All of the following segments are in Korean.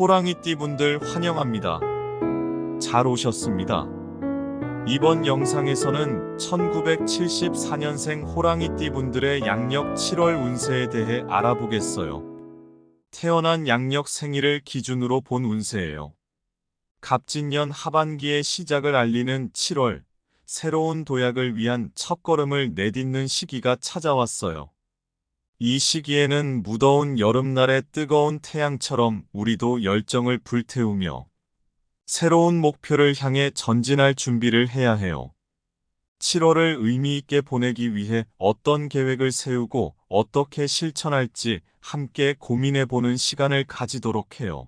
호랑이띠 분들 환영합니다. 잘 오셨습니다. 이번 영상에서는 1974년생 호랑이띠 분들의 양력 7월 운세에 대해 알아보겠어요. 태어난 양력 생일을 기준으로 본 운세예요. 갑진년 하반기의 시작을 알리는 7월, 새로운 도약을 위한 첫걸음을 내딛는 시기가 찾아왔어요. 이 시기에는 무더운 여름날의 뜨거운 태양처럼 우리도 열정을 불태우며 새로운 목표를 향해 전진할 준비를 해야 해요. 7월을 의미 있게 보내기 위해 어떤 계획을 세우고 어떻게 실천할지 함께 고민해 보는 시간을 가지도록 해요.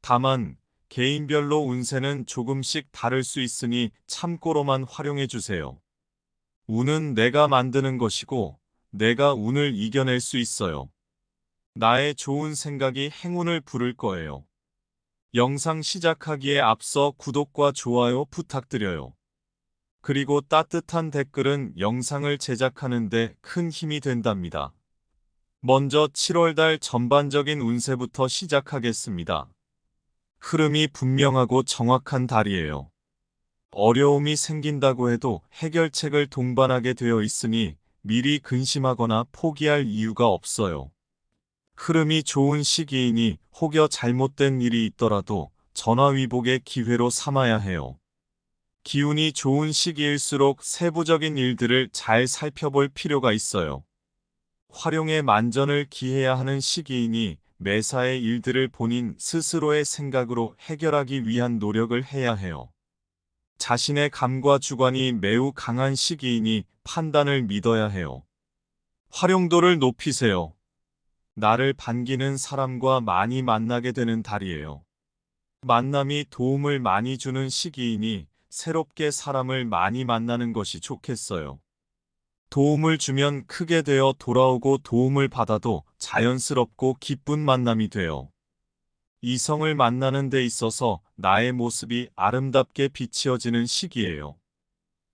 다만 개인별로 운세는 조금씩 다를 수 있으니 참고로만 활용해 주세요. 운은 내가 만드는 것이고 내가 운을 이겨낼 수 있어요. 나의 좋은 생각이 행운을 부를 거예요. 영상 시작하기에 앞서 구독과 좋아요 부탁드려요. 그리고 따뜻한 댓글은 영상을 제작하는데 큰 힘이 된답니다. 먼저 7월달 전반적인 운세부터 시작하겠습니다. 흐름이 분명하고 정확한 달이에요. 어려움이 생긴다고 해도 해결책을 동반하게 되어 있으니 미리 근심하거나 포기할 이유가 없어요. 흐름이 좋은 시기이니 혹여 잘못된 일이 있더라도 전화위복의 기회로 삼아야 해요. 기운이 좋은 시기일수록 세부적인 일들을 잘 살펴볼 필요가 있어요. 활용에 만전을 기해야 하는 시기이니 매사의 일들을 본인 스스로의 생각으로 해결하기 위한 노력을 해야 해요. 자신의 감과 주관이 매우 강한 시기이니 판단을 믿어야 해요. 활용도를 높이세요. 나를 반기는 사람과 많이 만나게 되는 달이에요. 만남이 도움을 많이 주는 시기이니 새롭게 사람을 많이 만나는 것이 좋겠어요. 도움을 주면 크게 되어 돌아오고 도움을 받아도 자연스럽고 기쁜 만남이 돼요. 이성을 만나는 데 있어서 나의 모습이 아름답게 비치어지는 시기예요.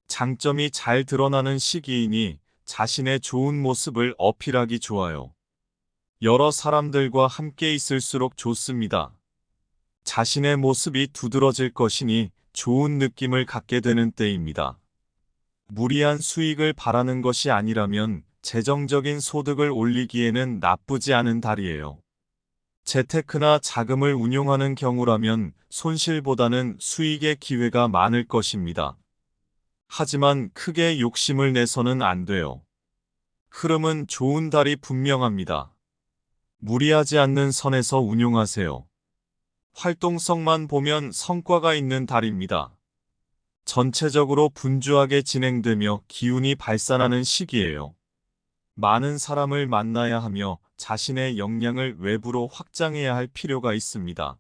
장점이 잘 드러나는 시기이니 자신의 좋은 모습을 어필하기 좋아요. 여러 사람들과 함께 있을수록 좋습니다. 자신의 모습이 두드러질 것이니 좋은 느낌을 갖게 되는 때입니다. 무리한 수익을 바라는 것이 아니라면 재정적인 소득을 올리기에는 나쁘지 않은 달이에요. 재테크나 자금을 운용하는 경우라면 손실보다는 수익의 기회가 많을 것입니다. 하지만 크게 욕심을 내서는 안 돼요. 흐름은 좋은 달이 분명합니다. 무리하지 않는 선에서 운용하세요. 활동성만 보면 성과가 있는 달입니다. 전체적으로 분주하게 진행되며 기운이 발산하는 시기예요. 많은 사람을 만나야 하며 자신의 역량을 외부로 확장해야 할 필요가 있습니다.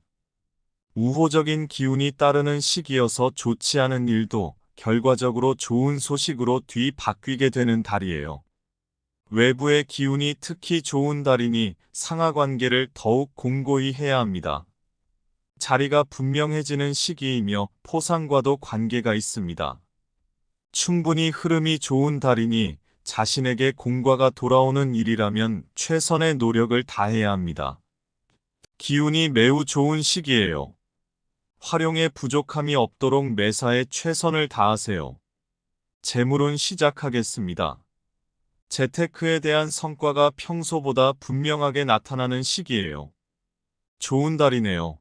우호적인 기운이 따르는 시기여서 좋지 않은 일도 결과적으로 좋은 소식으로 뒤바뀌게 되는 달이에요. 외부의 기운이 특히 좋은 달이니 상하 관계를 더욱 공고히 해야 합니다. 자리가 분명해지는 시기이며 포상과도 관계가 있습니다. 충분히 흐름이 좋은 달이니 자신에게 공과가 돌아오는 일이라면 최선의 노력을 다해야 합니다. 기운이 매우 좋은 시기예요. 활용에 부족함이 없도록 매사에 최선을 다하세요. 재물은 시작하겠습니다. 재테크에 대한 성과가 평소보다 분명하게 나타나는 시기예요. 좋은 달이네요.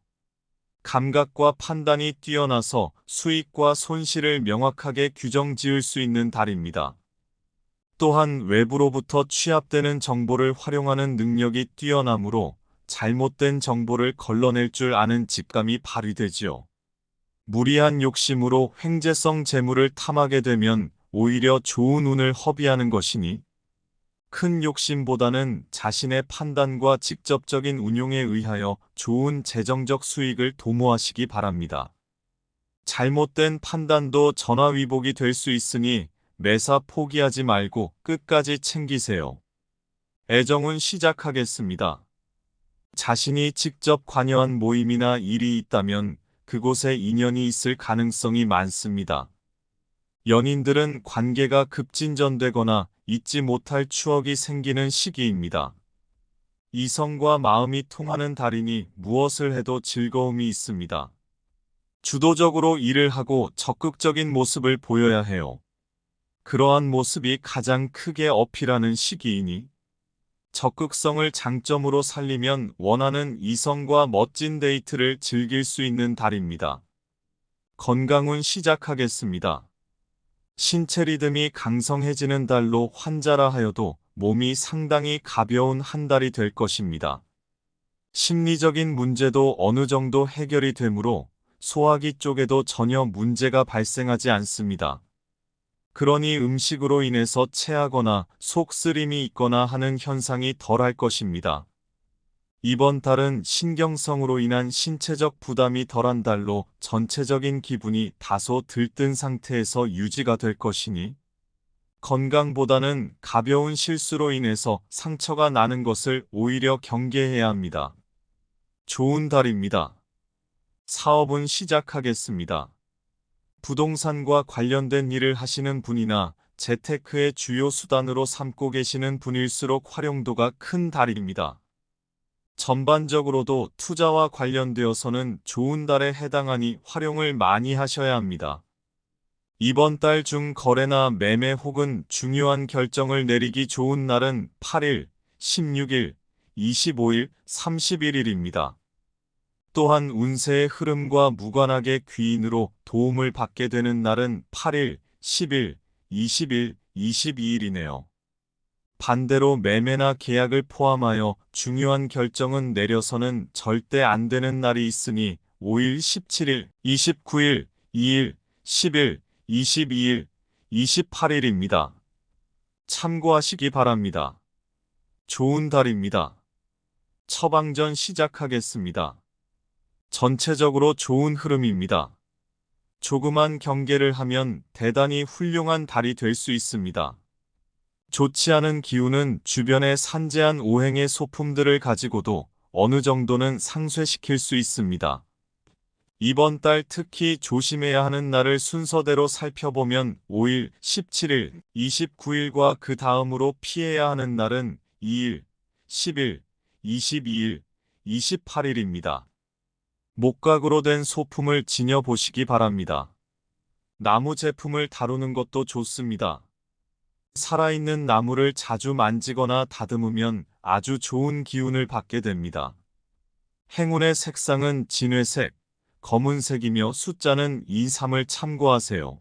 감각과 판단이 뛰어나서 수익과 손실을 명확하게 규정 지을 수 있는 달입니다. 또한 외부로부터 취합되는 정보를 활용하는 능력이 뛰어나므로 잘못된 정보를 걸러낼 줄 아는 직감이 발휘되지요. 무리한 욕심으로 횡재성 재물을 탐하게 되면 오히려 좋은 운을 허비하는 것이니 큰 욕심보다는 자신의 판단과 직접적인 운용에 의하여 좋은 재정적 수익을 도모하시기 바랍니다. 잘못된 판단도 전화위복이 될 수 있으니 매사 포기하지 말고 끝까지 챙기세요. 애정은 시작하겠습니다. 자신이 직접 관여한 모임이나 일이 있다면 그곳에 인연이 있을 가능성이 많습니다. 연인들은 관계가 급진전되거나 잊지 못할 추억이 생기는 시기입니다. 이성과 마음이 통하는 달이니 무엇을 해도 즐거움이 있습니다. 주도적으로 일을 하고 적극적인 모습을 보여야 해요. 그러한 모습이 가장 크게 어필하는 시기이니 적극성을 장점으로 살리면 원하는 이성과 멋진 데이트를 즐길 수 있는 달입니다. 건강운 시작하겠습니다. 신체 리듬이 강성해지는 달로 환자라 하여도 몸이 상당히 가벼운 한 달이 될 것입니다. 심리적인 문제도 어느 정도 해결이 되므로 소화기 쪽에도 전혀 문제가 발생하지 않습니다. 그러니 음식으로 인해서 체하거나 속쓰림이 있거나 하는 현상이 덜할 것입니다. 이번 달은 신경성으로 인한 신체적 부담이 덜한 달로 전체적인 기분이 다소 들뜬 상태에서 유지가 될 것이니 건강보다는 가벼운 실수로 인해서 상처가 나는 것을 오히려 경계해야 합니다. 좋은 달입니다. 사업은 시작하겠습니다. 부동산과 관련된 일을 하시는 분이나 재테크의 주요 수단으로 삼고 계시는 분일수록 활용도가 큰 달입니다. 전반적으로도 투자와 관련되어서는 좋은 달에 해당하니 활용을 많이 하셔야 합니다. 이번 달 중 거래나 매매 혹은 중요한 결정을 내리기 좋은 날은 8일, 16일, 25일, 31일입니다. 또한 운세의 흐름과 무관하게 귀인으로 도움을 받게 되는 날은 8일, 10일, 20일, 22일이네요. 반대로 매매나 계약을 포함하여 중요한 결정은 내려서는 절대 안 되는 날이 있으니 5일, 17일, 29일, 2일, 10일, 22일, 28일입니다. 참고하시기 바랍니다. 좋은 달입니다. 처방전 시작하겠습니다. 전체적으로 좋은 흐름입니다. 조그만 경계를 하면 대단히 훌륭한 달이 될 수 있습니다. 좋지 않은 기운은 주변의 산재한 오행의 소품들을 가지고도 어느 정도는 상쇄시킬 수 있습니다. 이번 달 특히 조심해야 하는 날을 순서대로 살펴보면 5일, 17일, 29일과 그 다음으로 피해야 하는 날은 2일, 10일, 22일, 28일입니다. 목각으로 된 소품을 지녀보시기 바랍니다. 나무 제품을 다루는 것도 좋습니다. 살아있는 나무를 자주 만지거나 다듬으면 아주 좋은 기운을 받게 됩니다. 행운의 색상은 진회색, 검은색이며 숫자는 2, 3을 참고하세요.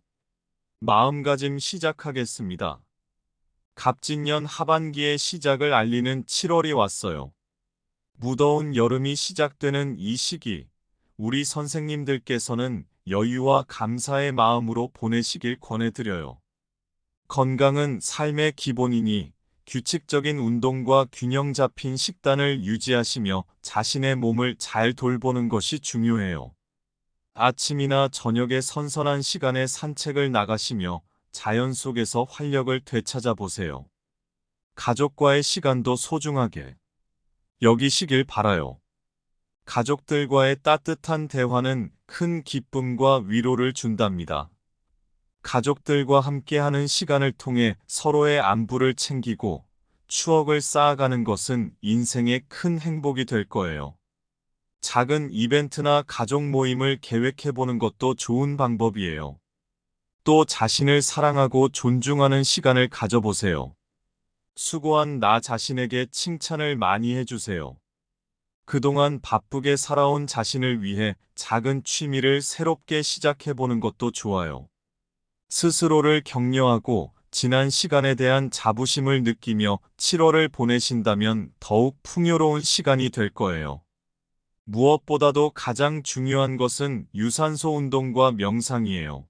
마음가짐 시작하겠습니다. 갑진년 하반기의 시작을 알리는 7월이 왔어요. 무더운 여름이 시작되는 이 시기, 우리 선생님들께서는 여유와 감사의 마음으로 보내시길 권해드려요. 건강은 삶의 기본이니 규칙적인 운동과 균형 잡힌 식단을 유지하시며 자신의 몸을 잘 돌보는 것이 중요해요. 아침이나 저녁에 선선한 시간에 산책을 나가시며 자연 속에서 활력을 되찾아 보세요. 가족과의 시간도 소중하게 여기시길 바라요. 가족들과의 따뜻한 대화는 큰 기쁨과 위로를 준답니다. 가족들과 함께하는 시간을 통해 서로의 안부를 챙기고 추억을 쌓아가는 것은 인생의 큰 행복이 될 거예요. 작은 이벤트나 가족 모임을 계획해보는 것도 좋은 방법이에요. 또 자신을 사랑하고 존중하는 시간을 가져보세요. 수고한 나 자신에게 칭찬을 많이 해주세요. 그동안 바쁘게 살아온 자신을 위해 작은 취미를 새롭게 시작해보는 것도 좋아요. 스스로를 격려하고 지난 시간에 대한 자부심을 느끼며 7월을 보내신다면 더욱 풍요로운 시간이 될 거예요. 무엇보다도 가장 중요한 것은 유산소 운동과 명상이에요.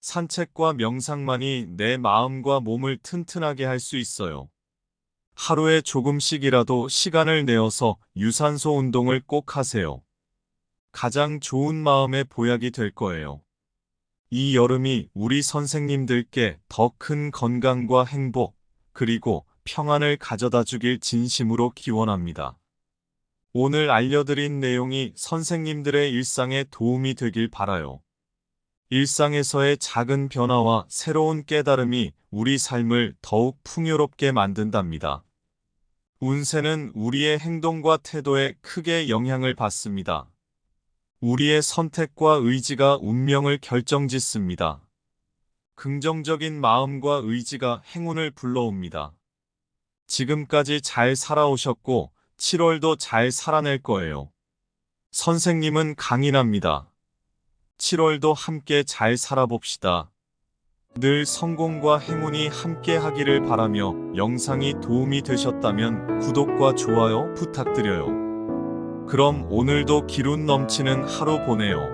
산책과 명상만이 내 마음과 몸을 튼튼하게 할 수 있어요. 하루에 조금씩이라도 시간을 내어서 유산소 운동을 꼭 하세요. 가장 좋은 마음의 보약이 될 거예요. 이 여름이 우리 선생님들께 더 큰 건강과 행복, 그리고 평안을 가져다 주길 진심으로 기원합니다. 오늘 알려드린 내용이 선생님들의 일상에 도움이 되길 바라요. 일상에서의 작은 변화와 새로운 깨달음이 우리 삶을 더욱 풍요롭게 만든답니다. 운세는 우리의 행동과 태도에 크게 영향을 받습니다. 우리의 선택과 의지가 운명을 결정짓습니다. 긍정적인 마음과 의지가 행운을 불러옵니다. 지금까지 잘 살아오셨고 7월도 잘 살아낼 거예요. 선생님은 강인합니다. 7월도 함께 잘 살아봅시다. 늘 성공과 행운이 함께 하기를 바라며 영상이 도움이 되셨다면 구독과 좋아요 부탁드려요. 그럼 오늘도 기운 넘치는 하루 보내요.